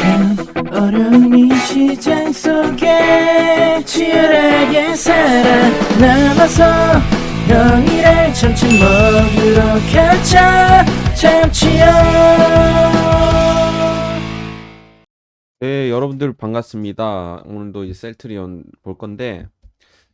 참 어려운 이 시장 속에 치열하게 살아남아서 형이랑 점심 먹으러 가자. 참치요. 네, 여러분들 반갑습니다. 오늘도 이제 셀트리온 볼 건데,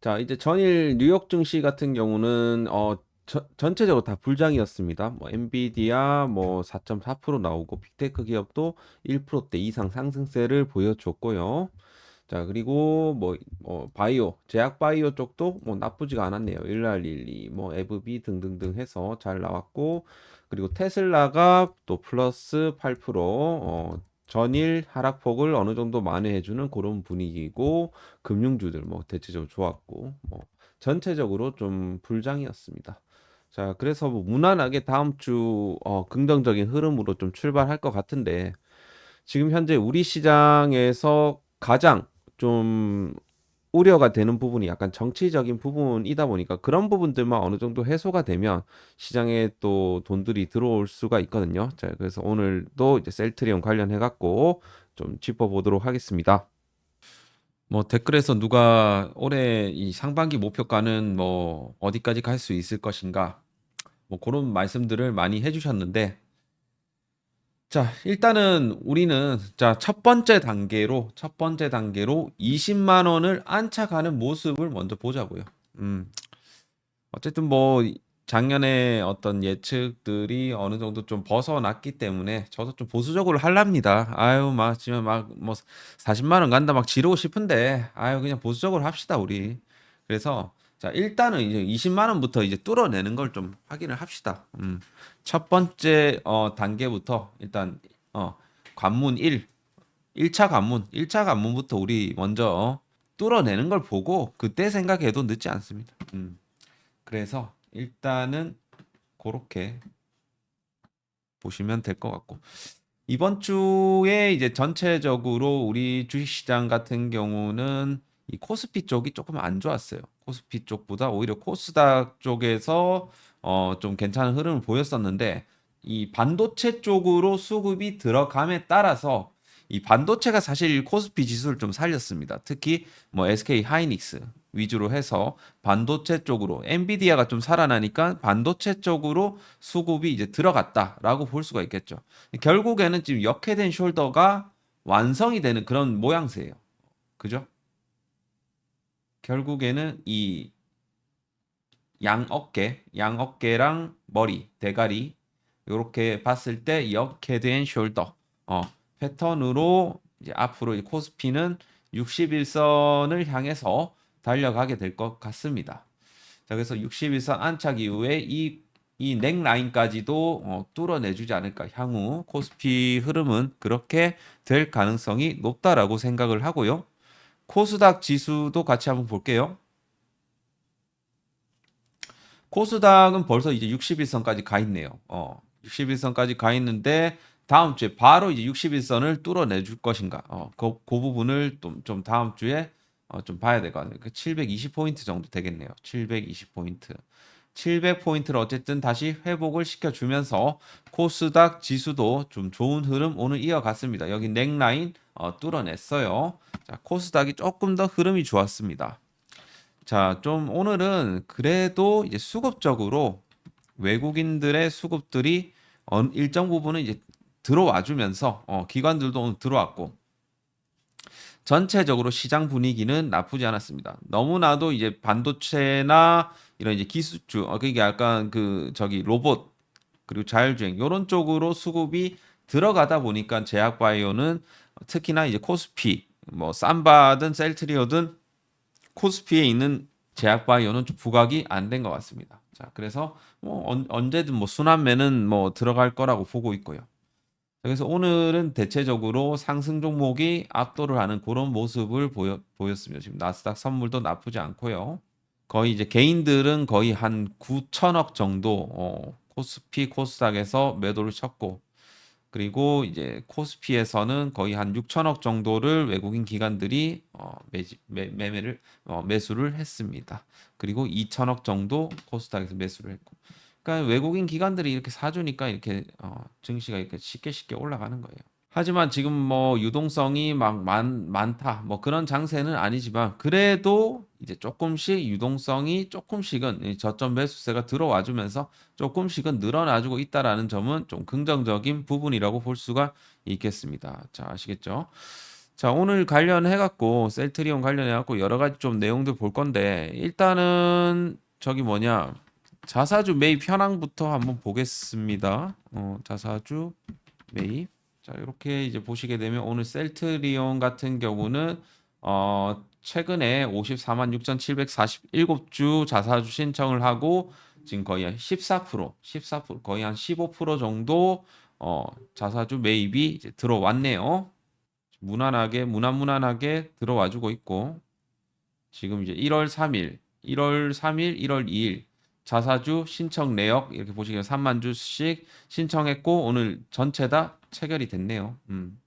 자, 이제 전일 뉴욕 증시 같은 경우는 어 저- 전체적으로 다 불장이었습니다. 뭐 엔비디아 뭐 4.4% 나오고 빅테크 기업도 1%대 이상 상승세를 보여줬고요. 자, 그리고 뭐, 뭐 바이오, 제약 바이오 쪽도 뭐 나쁘지가 않았네요. 일랄일리, 뭐 에브비 등등등 해서 잘 나왔고, 그리고 테슬라가 또 플러스 8% 어, 전일 하락폭을 어느 정도 만회해주는 그런 분위기고, 금융주들 뭐 대체적으로 좋았고, 뭐 전체적으로 좀 불장이었습니다. 자, 그래서 뭐 무난하게 다음 주 어, 긍정적인 흐름으로 좀 출발할 것 같은데, 지금 현재 우리 시장에서 가장 좀 우려가 되는 부분이 약간 정치적인 부분이다 보니까 그런 부분들만 어느 정도 해소가 되면 시장에 또 돈들이 들어올 수가 있거든요. 자, 그래서 오늘도 이제 셀트리온 관련해 갖고 좀 짚어보도록 하겠습니다. 뭐 댓글에서 누가 올해 이 상반기 목표가는 뭐 어디까지 갈 수 있을 것인가 뭐 그런 말씀들을 많이 해주셨는데 자 일단은 우리는 자 첫 번째 단계로 첫 번째 단계로 20만 원을 안착하는 모습을 먼저 보자고요. 음 어쨌든 뭐 작년에 어떤 예측들이 어느 정도 좀 벗어났기 때문에 저도 좀 보수적으로 할랍니다. 아유 막 지금 막 뭐 40만 원 간다 막 지르고 싶은데 아유 그냥 보수적으로 합시다 우리. 그래서 자 일단은 이제 20만 원부터 이제 뚫어내는 걸 좀 확인을 합시다. 음. 첫 번째 어 단계부터 일단 어 관문 1 1차 관문 1차 관문부터 우리 먼저 뚫어내는 걸 보고 그때 생각해도 늦지 않습니다. 음. 그래서 일단은 그렇게 보시면 될 것 같고 이번 주에 이제 전체적으로 우리 주식시장 같은 경우는 이 코스피 쪽이 조금 안 좋았어요. 코스피 쪽보다 오히려 코스닥 쪽에서 어 좀 괜찮은 흐름을 보였었는데 이 반도체 쪽으로 수급이 들어감에 따라서 이 반도체가 사실 코스피 지수를 좀 살렸습니다. 특히 뭐 SK 하이닉스 위주로 해서 반도체 쪽으로 엔비디아가 좀 살아나니까 반도체 쪽으로 수급이 이제 들어갔다라고 볼 수가 있겠죠. 결국에는 지금 역회된 숄더가 완성이 되는 그런 모양새예요. 그죠? 결국에는 이 양 어깨, 양 어깨랑 머리, 대가리 이렇게 봤을 때 역헤드앤 숄더 어, 패턴으로 이제 앞으로 이 코스피는 61선을 향해서 달려가게 될 것 같습니다. 자, 그래서 61선 안착 이후에 이, 이 넥라인까지도 어, 뚫어내주지 않을까. 향후 코스피 흐름은 그렇게 될 가능성이 높다라고 생각을 하고요. 코스닥 지수도 같이 한번 볼게요. 코스닥은 벌써 이제 61선까지 가 있네요. 어, 61선까지 가 있는데 다음 주에 바로 이제 61선을 뚫어내 줄 것인가? 어, 그, 그 부분을 좀, 좀 다음 주에 어, 좀 봐야 될 것 같아요. 그 720포인트 정도 되겠네요. 720포인트. 700포인트를 어쨌든 다시 회복을 시켜주면서 코스닥 지수도 좀 좋은 흐름 오늘 이어갔습니다. 여기 넥라인 어, 뚫어냈어요. 자, 코스닥이 조금 더 흐름이 좋았습니다. 자, 좀 오늘은 그래도 이제 수급적으로 외국인들의 수급들이 어, 일정 부분은 이제 들어와 주면서 어, 기관들도 오늘 들어왔고 전체적으로 시장 분위기는 나쁘지 않았습니다. 너무나도 이제 반도체나 이런 이제 기술주, 어, 그게 약간 그 저기 로봇 그리고 자율주행 이런 쪽으로 수급이 들어가다 보니까 제약바이오는 특히나 이제 코스피, 뭐 삼바든 셀트리오든 코스피에 있는 제약바이오는 좀 부각이 안 된 것 같습니다. 자, 그래서 뭐 언, 언제든 뭐 순환매는 뭐 들어갈 거라고 보고 있고요. 그래서 오늘은 대체적으로 상승 종목이 압도를 하는 그런 모습을 보여, 보였습니다. 지금 나스닥 선물도 나쁘지 않고요. 거의 이제 개인들은 거의 한 9천억 정도 어, 코스피 코스닥에서 매도를 쳤고 그리고 이제 코스피에서는 거의 한 6천억 정도를 외국인 기관들이 어, 매지, 매, 매매를 어, 매수를 했습니다. 그리고 2천억 정도 코스닥에서 매수를 했고 그러니까 외국인 기관들이 이렇게 사주니까 이렇게 어, 증시가 이렇게 쉽게 쉽게 올라가는 거예요. 하지만 지금 뭐 유동성이 막 많, 많다 뭐 그런 장세는 아니지만 그래도 이제 조금씩 유동성이 조금씩은 이 저점 매수세가 들어와 주면서 조금씩은 늘어나주고 있다라는 점은 좀 긍정적인 부분이라고 볼 수가 있겠습니다. 자, 아시겠죠? 자, 오늘 관련해 갖고 셀트리온 관련해 갖고 여러 가지 좀 내용들 볼 건데 일단은 저기 뭐냐 자사주 매입 현황부터 한번 보겠습니다. 어, 자사주 매입. 자, 이렇게 이제 보시게 되면 오늘 셀트리온 같은 경우는 어, 최근에 54만 6,747주 자사주 신청을 하고 지금 거의 한 14%, 14% 거의 한 15% 정도 어, 자사주 매입이 이제 들어왔네요. 무난하게 무난 무난하게 들어와 주고 있고 지금 이제 1월 3일, 1월 3일, 1월 2일 자사주 신청 내역 이렇게 보시면 3만 주씩 신청했고 오늘 전체 다 체결이 됐네요. 음.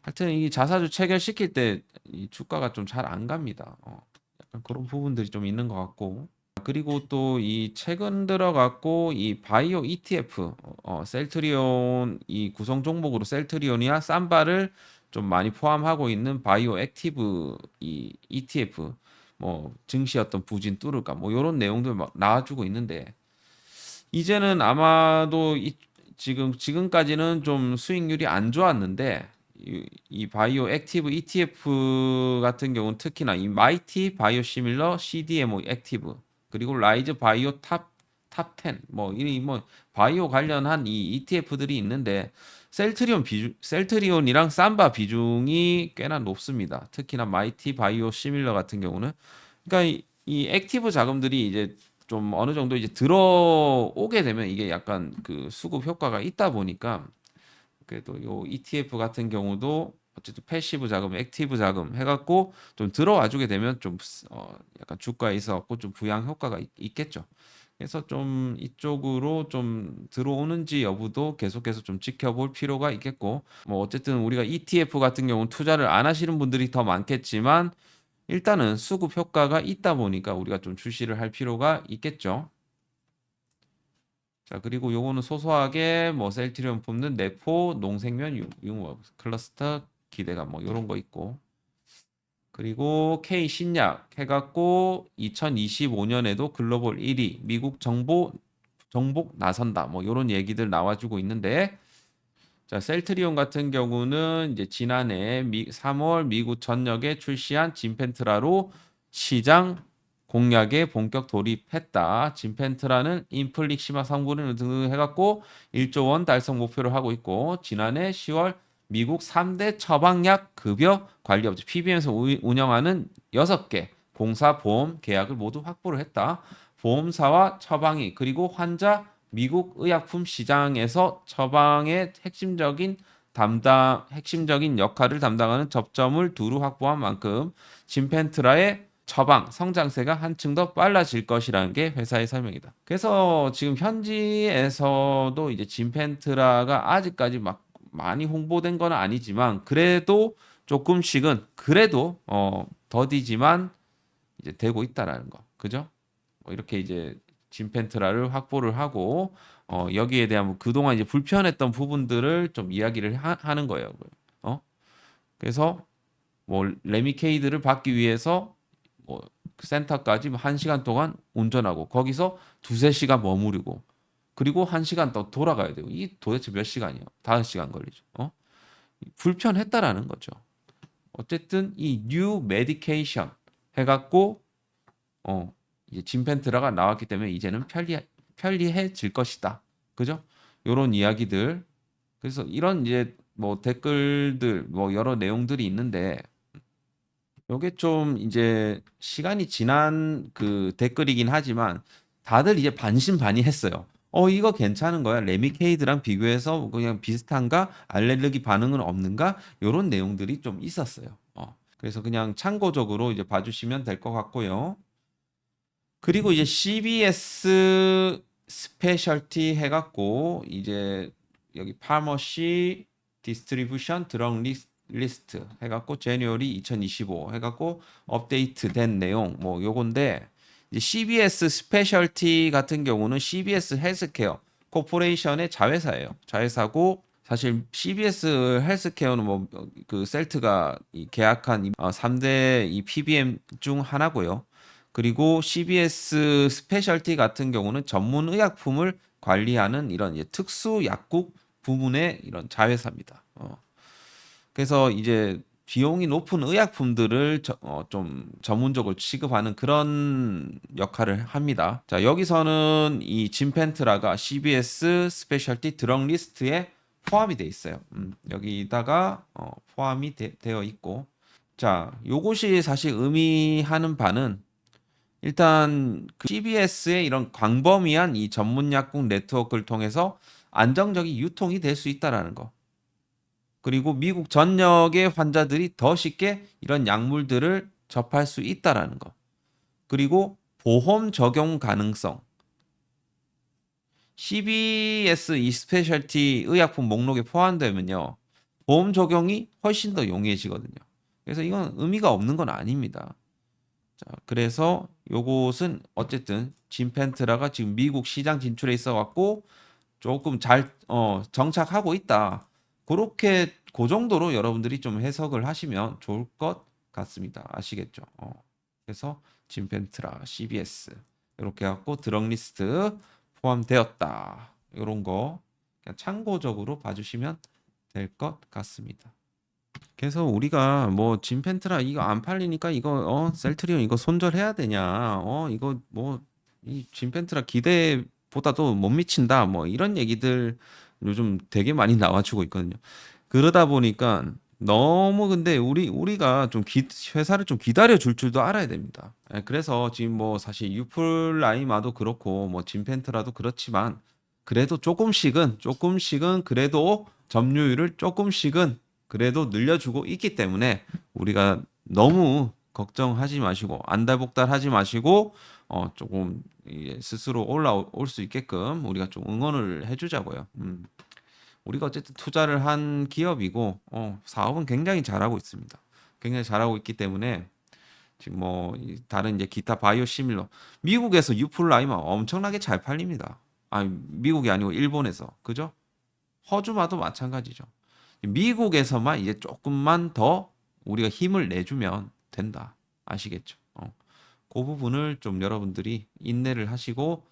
하여튼 이 자사주 체결 시킬 때 이 주가가 좀 잘 안 갑니다. 어, 약간 그런 부분들이 좀 있는 것 같고 그리고 또 이 최근 들어갔고 이 바이오 ETF 어, 셀트리온 이 구성 종목으로 셀트리온이나 삼바를 좀 많이 포함하고 있는 바이오 액티브 이 ETF 뭐 증시 어떤 부진 뚫을까? 뭐 이런 내용들 막 나와주고 있는데 이제는 아마도 이, 지금 지금까지는 좀 수익률이 안 좋았는데 이, 이 바이오 액티브 ETF 같은 경우는 특히나 이 마이티 바이오 시밀러 CDMO 액티브 그리고 라이즈 바이오 탑 탑10 뭐 이 뭐 바이오 관련한 이 ETF들이 있는데 셀트리온 비중 셀트리온이랑 삼바 비중이 꽤나 높습니다. 특히나 마이티 바이오 시밀러 같은 경우는 그러니까 이, 이 액티브 자금들이 이제 좀 어느 정도 이제 들어오게 되면 이게 약간 그 수급 효과가 있다 보니까 그래도 요 ETF 같은 경우도 어쨌든 패시브 자금, 액티브 자금 해갖고 좀 들어와 주게 되면 좀 어, 약간 주가에 있어갖고 좀 부양 효과가 있, 있겠죠. 그래서 좀 이쪽으로 좀 들어오는지 여부도 계속해서 좀 지켜볼 필요가 있겠고 뭐 어쨌든 우리가 ETF 같은 경우는 투자를 안 하시는 분들이 더 많겠지만 일단은 수급 효과가 있다 보니까 우리가 좀 주시를 할 필요가 있겠죠. 자, 그리고 요거는 소소하게 뭐 셀트리온 품는 내포, 농생면, 융, 융 클러스터 기대감 뭐 요런 거 있고. 그리고 K 신약 해갖고 2025년에도 글로벌 1위 미국 정보 정복 나선다 뭐 요런 얘기들 나와주고 있는데 자 셀트리온 같은 경우는 이제 지난해 미, 3월 미국 전역에 출시한 진펜트라로 시장 공략에 본격 돌입했다. 진펜트라는 인플릭시마 성분을 등 해갖고 1조 원 달성 목표를 하고 있고 지난해 10월 미국 3대 처방약 급여 관리 업체 PBM에서 운영하는 6개 공사 보험 계약을 모두 확보를 했다. 보험사와 처방이 그리고 환자 미국 의약품 시장에서 처방의 핵심적인 담당 핵심적인 역할을 담당하는 접점을 두루 확보한 만큼 진펜트라의 처방 성장세가 한층 더 빨라질 것이라는 게 회사의 설명이다. 그래서 지금 현지에서도 이제 진펜트라가 아직까지 막 많이 홍보된 건 아니지만 그래도 조금씩은 그래도 어 더디지만 이제 되고 있다라는 거. 그죠? 뭐 이렇게 이제 진펜트라를 확보를 하고 어 여기에 대한 뭐 그동안 이제 불편했던 부분들을 좀 이야기를 하, 는 거예요. 어? 그래서 뭐 레미케이드를 받기 위해서 뭐 센터까지 뭐한 시간 동안 운전하고 거기서 두세 시간 머무르고 그리고 한 시간 더 돌아가야 되고 이 도대체 몇 시간이요? 다섯 시간 걸리죠. 어? 불편했다라는 거죠. 어쨌든 이뉴 메디케이션 해갖고 어 이제 진펜트라가 나왔기 때문에 이제는 편리 편리해질 것이다. 그죠? 요런 이야기들. 그래서 이런 이제 뭐 댓글들 뭐 여러 내용들이 있는데 요게 좀 이제 시간이 지난 그 댓글이긴 하지만 다들 이제 반신반의했어요. 어 이거 괜찮은 거야. 레미케이드랑 비교해서 그냥 비슷한가? 알레르기 반응은 없는가? 요런 내용들이 좀 있었어요. 어. 그래서 그냥 참고적으로 이제 봐주시면 될 것 같고요. 그리고 이제 CBS 스페셜티 해갖고 이제 여기 파머시 디스트리뷰션 드럭 리스트 해갖고 제뉴얼이 2025 해갖고 업데이트 된 내용 뭐 요건데 CBS 스페셜티 같은 경우는 CBS 헬스케어 코퍼레이션의 자회사예요. 자회사고 사실 CBS 헬스케어는 뭐 그 셀트가 이 계약한 이- 어, 3대 이 PBM 중 하나고요. 그리고 CBS 스페셜티 같은 경우는 전문 의약품을 관리하는 이런 특수 약국 부문의 이런 자회사입니다. 어. 그래서 이제 비용이 높은 의약품들을 저- 어, 좀 전문적으로 취급하는 그런 역할을 합니다. 자, 여기서는 이 진펜트라가 CBS 스페셜티 드럭 리스트에 포함이 돼 있어요. 음, 여기다가 어, 포함이 되, 어 있고, 자, 요것이 사실 의미하는 바는 일단 그 CBS의 이런 광범위한 이 전문 약국 네트워크를 통해서 안정적인 유통이 될 수 있다라는 거. 그리고 미국 전역의 환자들이 더 쉽게 이런 약물들을 접할 수 있다라는 거. 그리고 보험 적용 가능성. CBS 이 스페셜티 의약품 목록에 포함되면요. 보험 적용이 훨씬 더 용이해지거든요. 그래서 이건 의미가 없는 건 아닙니다. 자, 그래서 요것은 어쨌든 진펜트라가 지금 미국 시장 진출에 있어 갖고 조금 잘 어, 정착하고 있다. 그렇게 그 정도로 여러분들이 좀 해석을 하시면 좋을 것 같습니다. 아시겠죠? 어. 그래서 진펜트라, CBS 이렇게 갖고 드럭 리스트 포함되었다. 이런 거 참고적으로 봐주시면 될 것 같습니다. 그래서 우리가 뭐 진펜트라 이거 안 팔리니까 이거 어 셀트리온 이거 손절해야 되냐 어 이거 뭐이 진펜트라 기대보다도 못 미친다 뭐 이런 얘기들 요즘 되게 많이 나와주고 있거든요. 그러다 보니까 너무 근데 우리 우리가 좀 기, 회사를 좀 기다려 줄 줄도 알아야 됩니다. 예, 그래서 지금 뭐 사실 유플라이마도 그렇고 뭐 진펜트라도 그렇지만 그래도 조금씩은 조금씩은 그래도 점유율을 조금씩은 그래도 늘려주고 있기 때문에 우리가 너무 걱정하지 마시고 안달복달하지 마시고 어 조금 스스로 올라올 수 있게끔 우리가 좀 응원을 해주자고요. 음. 우리가 어쨌든 투자를 한 기업이고 어, 사업은 굉장히 잘하고 있습니다. 굉장히 잘하고 있기 때문에 지금 뭐이 다른 이제 기타 바이오 시밀러 미국에서 유플라이마 엄청나게 잘 팔립니다. 아 미국이 아니고 일본에서 그죠? 허주마도 마찬가지죠. 미국에서만 이제 조금만 더 우리가 힘을 내주면 된다. 아시겠죠? 어. 그 부분을 좀 여러분들이 인내를 하시고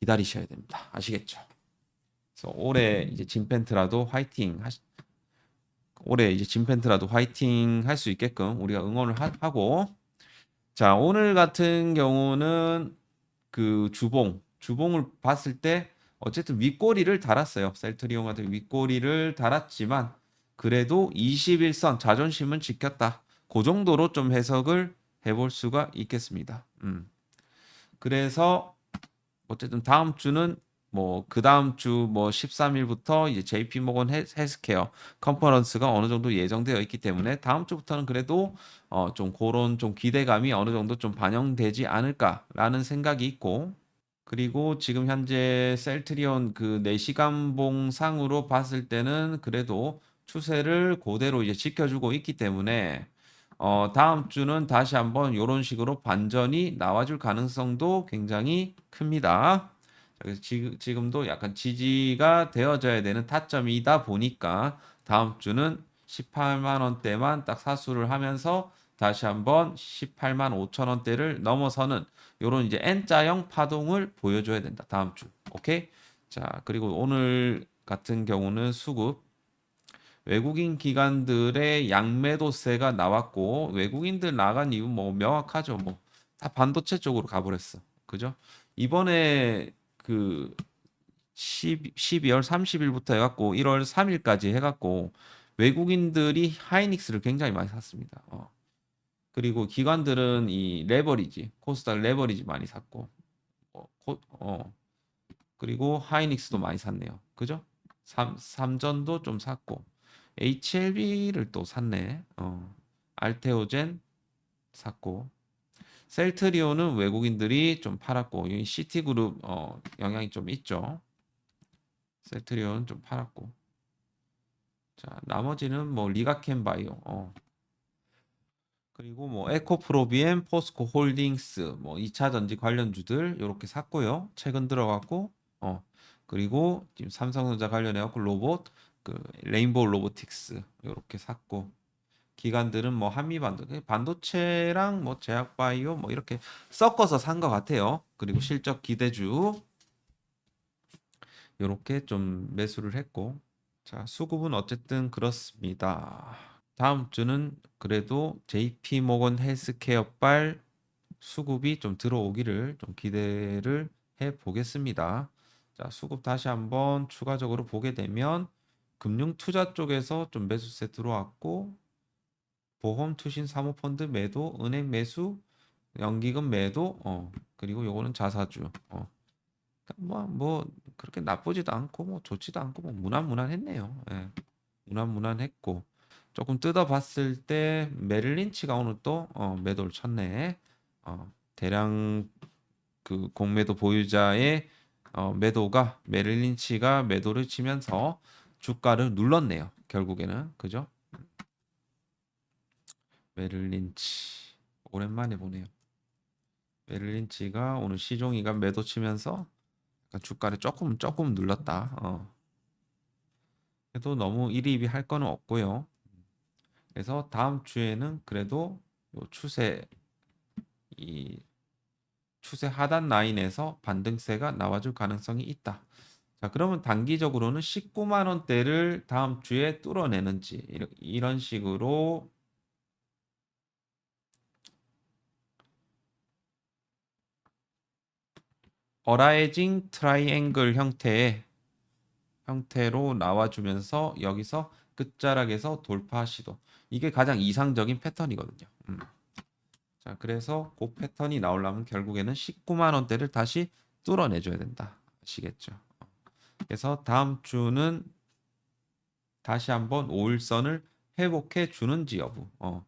기다리셔야 됩니다. 아시겠죠? 그래서 올해 이제 진펜트라도 화이팅 하시, 올해 이제 진펜트라도 화이팅 할 수 있게끔 우리가 응원을 하, 하고 자 오늘 같은 경우는 그 주봉 주봉을 봤을 때 어쨌든 윗꼬리를 달았어요. 셀트리온 같은 윗꼬리를 달았지만 그래도 21선 자존심은 지켰다. 그 정도로 좀 해석을 해볼 수가 있겠습니다. 음. 그래서 어쨌든 다음 주는 뭐그 다음 주 뭐 13일부터 이제 JP 모건 헬- 헬스케어 컨퍼런스가 어느 정도 예정되어 있기 때문에 다음 주부터는 그래도 어 좀 그런 좀 기대감이 어느 정도 좀 반영되지 않을까라는 생각이 있고 그리고 지금 현재 셀트리온 그 4시간 봉 상으로 봤을 때는 그래도 추세를 그대로 이제 지켜주고 있기 때문에 어, 다음 주는 다시 한번 이런 식으로 반전이 나와줄 가능성도 굉장히 큽니다. 그래서 지금, 지금도 약간 지지가 되어져야 되는 타점이다 보니까 다음 주는 18만 원대만 딱 사수를 하면서 다시 한번 18만 5천 원대를 넘어서는 요런 이제 N자형 파동을 보여줘야 된다. 다음 주. 오케이? 자, 그리고 오늘 같은 경우는 수급 외국인 기관들의 양매도세가 나왔고 외국인들 나간 이유 뭐 명확하죠. 뭐 다 반도체 쪽으로 가버렸어. 그죠? 이번에 그 10, 12월 30일부터 해갖고 1월 3일까지 해갖고 외국인들이 하이닉스를 굉장히 많이 샀습니다. 어. 그리고 기관들은 이 레버리지, 코스닥 레버리지 많이 샀고, 어, 코- 어. 그리고 하이닉스도 많이 샀네요. 그죠? 삼, 삼전도 좀 샀고, HLB를 또 샀네. 어. 알테오젠 샀고, 셀트리온은 외국인들이 좀 팔았고, 이 시티그룹 어, 영향이 좀 있죠. 셀트리온 좀 팔았고, 자 나머지는 뭐 리가켄 바이오, 어. 그리고 뭐 에코프로비엠, 포스코 홀딩스, 뭐 2차 전지 관련주들 이렇게 샀고요. 최근 들어갔고, 어 그리고 지금 삼성전자 관련해 갖고 로봇, 그 레인보우 로보틱스 이렇게 샀고 기관들은 뭐 한미 반도 반도체랑 뭐 제약 바이오 뭐 이렇게 섞어서 산 것 같아요. 그리고 실적 기대주 이렇게 좀 매수를 했고 자 수급은 어쨌든 그렇습니다. 다음 주는 그래도 JP 모건 헬스케어발 수급이 좀 들어오기를 좀 기대를 해 보겠습니다. 자, 수급 다시 한번 추가적으로 보게 되면 금융 투자 쪽에서 좀 매수세 들어왔고 보험 투신 사모펀드 매도, 은행 매수, 연기금 매도, 어, 그리고 요거는 자사주. 어. 뭐, 뭐 그렇게 나쁘지도 않고 뭐 좋지도 않고 뭐 무난무난했네요. 예. 무난무난했고 조금 뜯어봤을 때 메릴린치가 오늘 또 어, 매도를 쳤네. 어, 대량 그 공매도 보유자의 어, 매도가 메릴린치가 매도를 치면서 주가를 눌렀네요. 결국에는 그죠? 메릴린치 오랜만에 보네요. 메릴린치가 오늘 시종이가 매도 치면서 주가를 조금 조금 눌렀다. 어. 그래도 너무 일희입이 할 거는 없고요. 그래서 다음 주에는 그래도 요 추세 이 추세 하단 라인에서 반등세가 나와줄 가능성이 있다. 자, 그러면 단기적으로는 19만 원대를 다음 주에 뚫어내는지 이런 식으로 어라이징 트라이앵글 형태의 형태로 나와주면서 여기서 끝자락에서 돌파 시도 이게 가장 이상적인 패턴이거든요. 음. 자, 그래서 그 패턴이 나오려면 결국에는 19만 원대를 다시 뚫어내줘야 된다. 아시겠죠? 그래서 다음 주는 다시 한번 5일선을 회복해 주는지 여부. 어.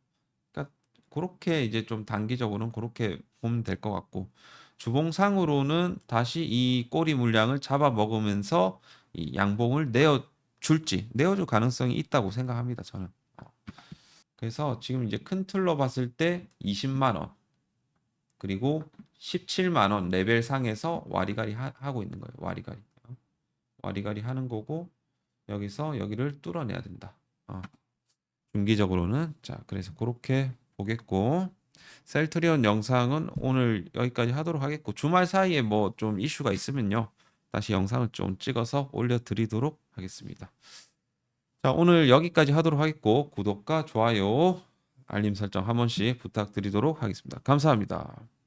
그러니까 그렇게 이제 좀 단기적으로는 그렇게 보면 될 것 같고 주봉상으로는 다시 이 꼬리 물량을 잡아 먹으면서 이 양봉을 내어 줄지 내어줄 가능성이 있다고 생각합니다. 저는. 어. 그래서 지금 이제 큰 틀로 봤을 때 20만 원 그리고 17만 원 레벨 상에서 와리가리 하, 하고 있는 거예요. 와리가리. 어. 와리가리 하는 거고 여기서 여기를 뚫어내야 된다. 어. 중기적으로는 자 그래서 그렇게 보겠고 셀트리온 영상은 오늘 여기까지 하도록 하겠고 주말 사이에 뭐 좀 이슈가 있으면요 다시 영상을 좀 찍어서 올려드리도록 하겠습니다. 자 오늘 여기까지 하도록 하겠고 구독과 좋아요 알림 설정 한 번씩 부탁드리도록 하겠습니다. 감사합니다.